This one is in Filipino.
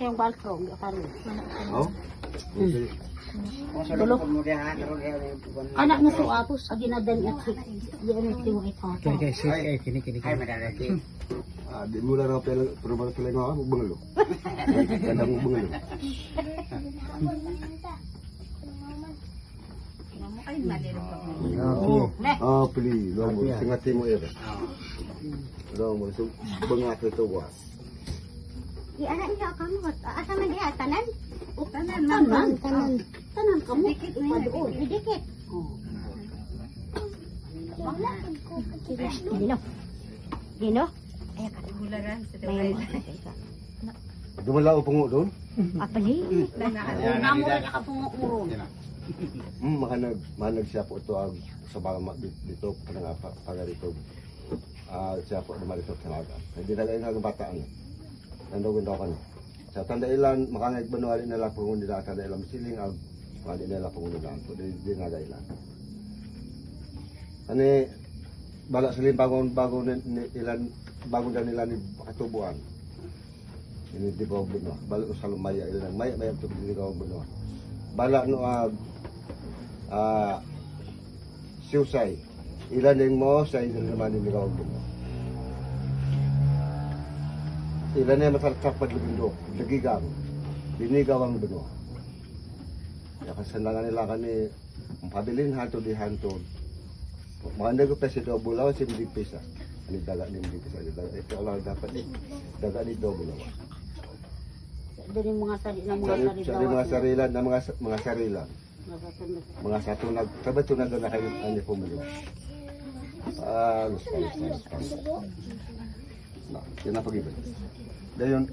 Yung balkro, yung karon. Oh? Okay. Tulo. Anak na sa apos, agi na dan at si, di ano si mo ito. Okay, sige, eh, kini, kini, Ay, kini. madalaki. Ah, di mo lang pala pero mo pala nga ako bangalo. Kada mo bangalo. Ah, pili, lo mo singati mo ere. Lo mo so bangat ito was. Di anak niya kamu, asa man diha tanan? O tanan, tanan, tanan. Tanan kamu. Dikit na yun. Dikit. Dino. Dino. Ay, Bularan sa May Dumala o pungo doon? Apali. Namo na nakapunguro. Hmm, makanag manag siya po ito ang sa mga dito kanang apa pagarito. Ah, siya po naman ito talaga. Hindi na lang ang bataan. Nandoon daw kan. Sa tanda ilan makangay banuali nila po nila tanda ilan siling ag mali nila po nila po di di nga ilan. Ani bala siling ni, ni- ilan bago na nila ni katubuan. Ini di bawah benua. Balik sa lumaya ilan maya maya to di bawah benua. Bala no ag ah siusay. Ilan yung mo sa ilan naman ni bawah benua. Ilan na matartak pa lubindo, lagigang, binigaw ang benua. Ya kasandangan nila kani pabilin hanto di hanto. Maganda ko pesi do bulaw si hindi pisa. Ani daga ni hindi pisa ni daga. Ito lang dapat ni daga ni do bulaw. Dari mga sari na mga Sari, sari mga sarilan na mga mga sarilan. Mga satunag, sabat tunag na kayo ani pumili. Ah, gusto gusto Na, yan na pag-ibig. Dayon,